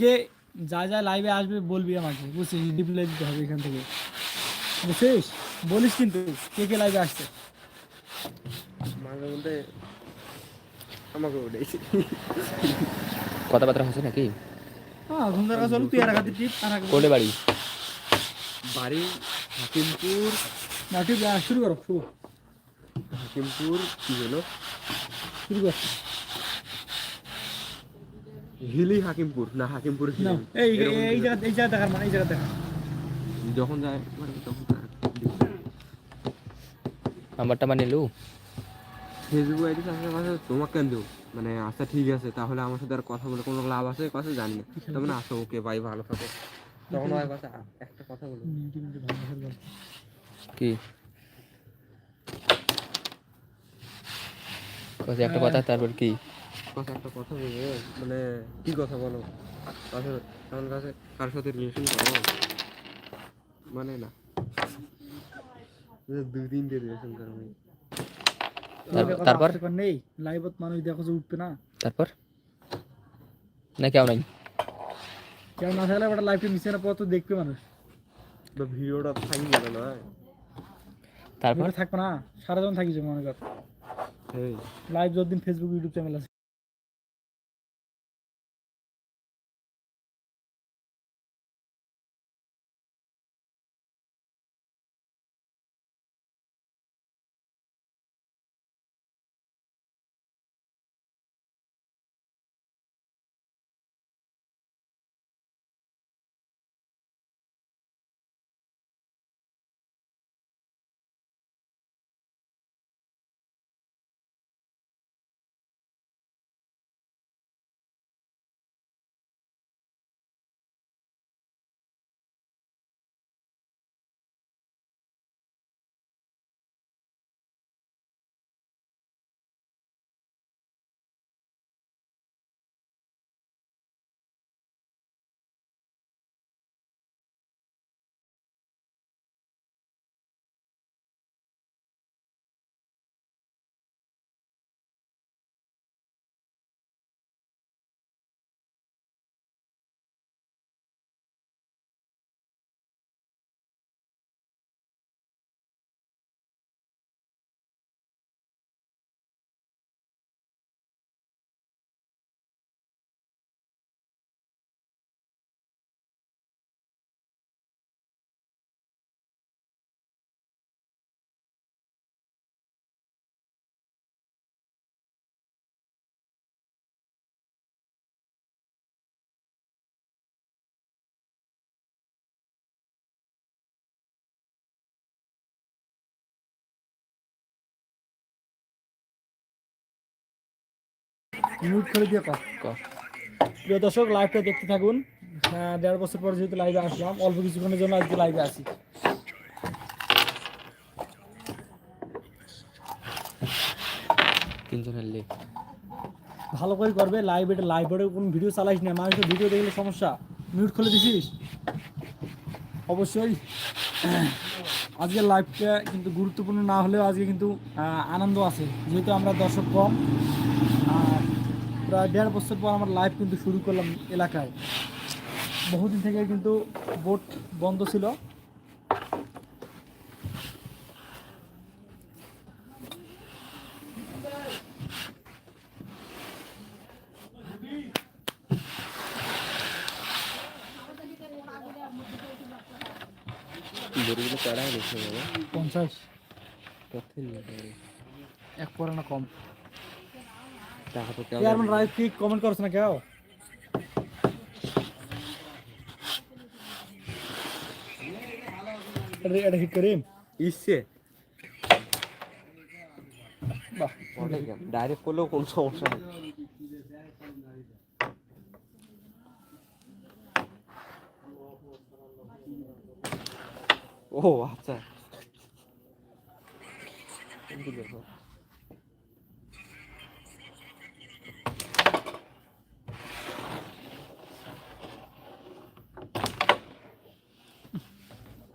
কে যা যা লাইভে আসবে বলবি আমাকে বুঝছিস? রিপ্লাই দিতে হবে এখান থেকে। বুঝছিস? বলিস কিন্তু কে কে লাইভে আসছে। মাঝে মধ্যে আমাকে উঠেছি কথাবার্তা হচ্ছে নাকি? হ্যাঁ ঘুম ধরা চল তুই আর এক হাতে টিপ আর এক কোলে বাড়ি? বাড়ি হাকিমপুর। না টিপ শুরু করো শুরু হাকিমপুর কি হলো? শুরু কর। হিলি হাকিমপুর না হাকিমপুর হিলি। এই এই জায়গা। এই জায়গা দেখার মানে এই জায়গা দেখা যখন যায় মানে তখন নাম্বারটা মানে লু। ফেসবুক আইডি তোমাকে কেন দেবো? মানে আচ্ছা ঠিক আছে তাহলে আমার সাথে আর কথা বলে কোনো লাভ আছে? কথা জানি না। মানে আচ্ছা ওকে ভাই ভালো থাকো। তখন কথা একটা কথা বলো। কি? একটা কথা তারপর কি? কথা একটা কথা বলব মানে কি কথা বলো? কাছে আমার কাছে কার সাথে রিলেশন করো মানে না। দুই তিনটে রিলেশন করো তারপর? নেই। লাইভত মানুষ দেখো যে উঠবে না। তারপর? না কেউ নাই। কেউ না থাকলে একটা লাইভটা মিশে না পর তো দেখবে মানুষ। ভিডিওটা থাকি গেল না? তারপর? থাকবে না। সারাজন থাকিস মনে কর। লাইভ যতদিন ফেসবুক ইউটিউব চ্যানেল আছে। মিউট করে দিয়ে কর। কর। প্রিয় দর্শক লাইভটা দেখতে থাকুন। হ্যাঁ, দেড় বছর পর যেহেতু লাইভে আসলাম অল্প কিছুক্ষণের জন্য আজকে লাইভে আসি তিনজন হারলে ভালো করে করবে লাইভ এটা লাইভ এটা কোনো ভিডিও চালাইস না। মানুষের ভিডিও দেখলে সমস্যা। মিউট খুলে দিছিস? অবশ্যই। আজকে লাইভটা কিন্তু গুরুত্বপূর্ণ না হলেও আজকে কিন্তু আনন্দ আছে। যেহেতু আমরা দর্শক কম প্রায় দেড় বছর পর আমার লাইভ কিন্তু শুরু করলাম এলাকায়। বহুদিন থেকে কিন্তু বোট বন্ধ ছিল। পঞ্চাশ। তথ্য নিয়ে হবে। এক পরে না কম টাকা তো চেয়ারম্যান রায় কি কমেন্ট করছ না কেউ এটা এটা ঠিক করিম ইচ্ছে বাহ ডাইরেক্ট করলেও কোনো সমস্যা নেই ও আচ্ছা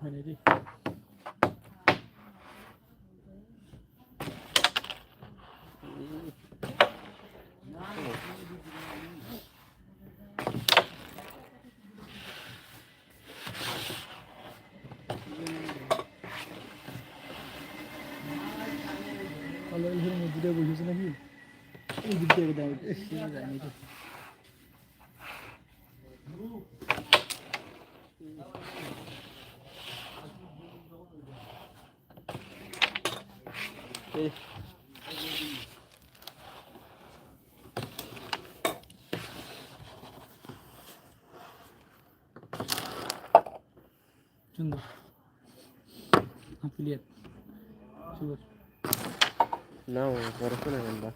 öyle değil. Kalau ilmu budaya boleh senang ni. Ini budaya budaya. Ini budaya. এই সুন্দর ক্লিয়ার সুন্দর না পড়াশোনা কেনবা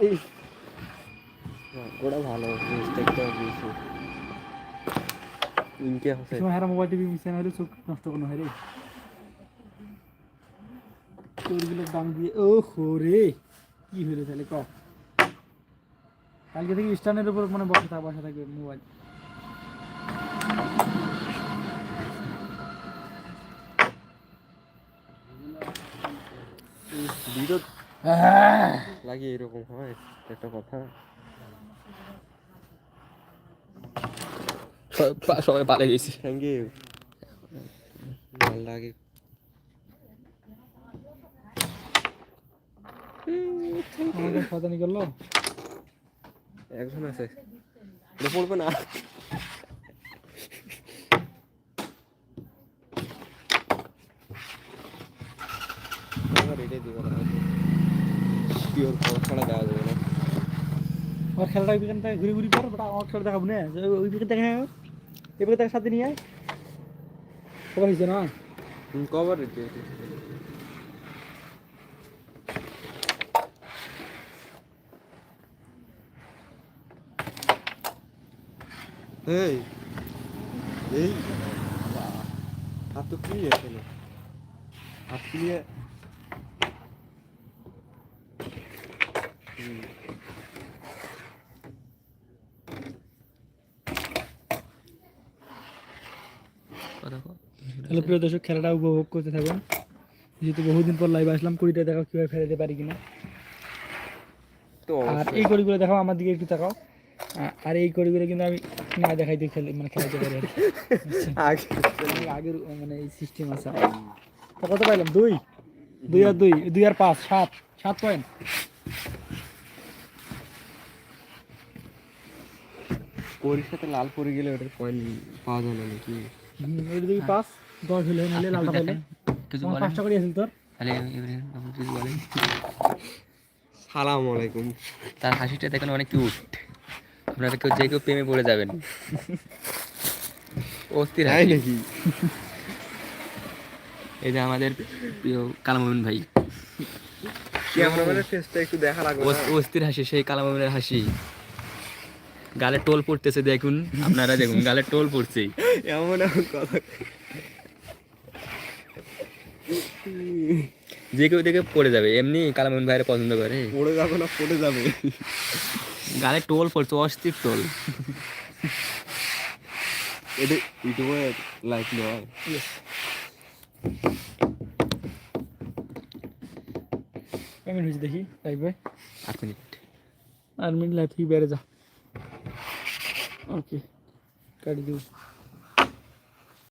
এই গোড়া ভালো মিস্টেকটা দিয়েছি ইনকে হসে তোমার হারা মোবাইল টিভি মিশে না হলে চোখ নষ্ট কোনো হয় রে তোরগুলোর দাম দিয়ে ও হো রে কি হলো তাহলে ক? কালকে থেকে স্ট্যান্ডের উপর মানে বসে থাক বসে থাকবে মোবাইল। ভিডিও লাগে এরকম হয় একটা কথা। সবাই পালিয়ে গেছি। থ্যাংক ইউ ভালো লাগে আমাদের শতানি করল একজন আছে। এটা পড়বে না। আবার এটাই দিব। না পিওর খাবার ছাড়া দেওয়া যাবে না। আমার খেলাটা ওই বিকেন থেকে ঘুরে ঘুরি পর ওটা আমার খেলা দেখাবো না। যে ওই বিকেন থেকে এই বিকেন থেকে সাথে নিয়ে আয়। খবর হয়েছে না? কভার রেটে এই এই হাত তো ক্লিয়ার ছিল হাত ক্লিয়ার। তাহলে প্রিয় দর্শক খেলাটা উপভোগ করতে থাকুন। যেহেতু বহুদিন পর লাইভ আসলাম কুড়িটা দেখাও কীভাবে ফেরাতে পারি কিনা। তো আর এই কড়িগুলো দেখাও আমার দিকে একটু তাকাও। আ- আর এই কড়িগুলো কিন্তু আমি না দেখাই দিয়ে খেলে মানে খেলাতে পারি আর কি। আগে মানে আগের মানে এই সিস্টেম আছে। তো কত পাইলাম? দুই। দুই আর দুই। দুই আর পাঁচ সাত। সাত পয়েন্ট। সাথে লাল পরে গেলে ওটার পয়েন্ট পাওয়া যায় না নাকি? ওই দুই পাঁচ দশ হলে নিলে লালটা পাঁচটা করে আছিল তোর। তাহলে সালাম আলাইকুম। তার হাসিটা দেখেন অনেক কিউট। আপনারা কেউ যে কেউ প্রেমে পড়ে যাবেন। অস্থির হাসি। নাকি? এই যে আমাদের প্রিয় কালামুমিন ভাই। অস্থির হাসি সেই কালামুমিনের হাসি। গালে টোল পড়তেছে দেখুন আপনারা দেখুন গালে টোল পড়ছে এমন কথা। যে কেউ দেখে পড়ে যাবে এমনি কালামুমিন ভাইয়ের পছন্দ করে। পড়ে যাবে না পড়ে যাবে। গালে টোল পড়ছে অস্থির টোল। এটা ইউটিউবে লাইক নেওয়া পেমেন্ট হয়েছে দেখি লাইভে আট মিনিট। আর মিনিট লাইভ বেড়ে যা। ওকে কাটি দিব।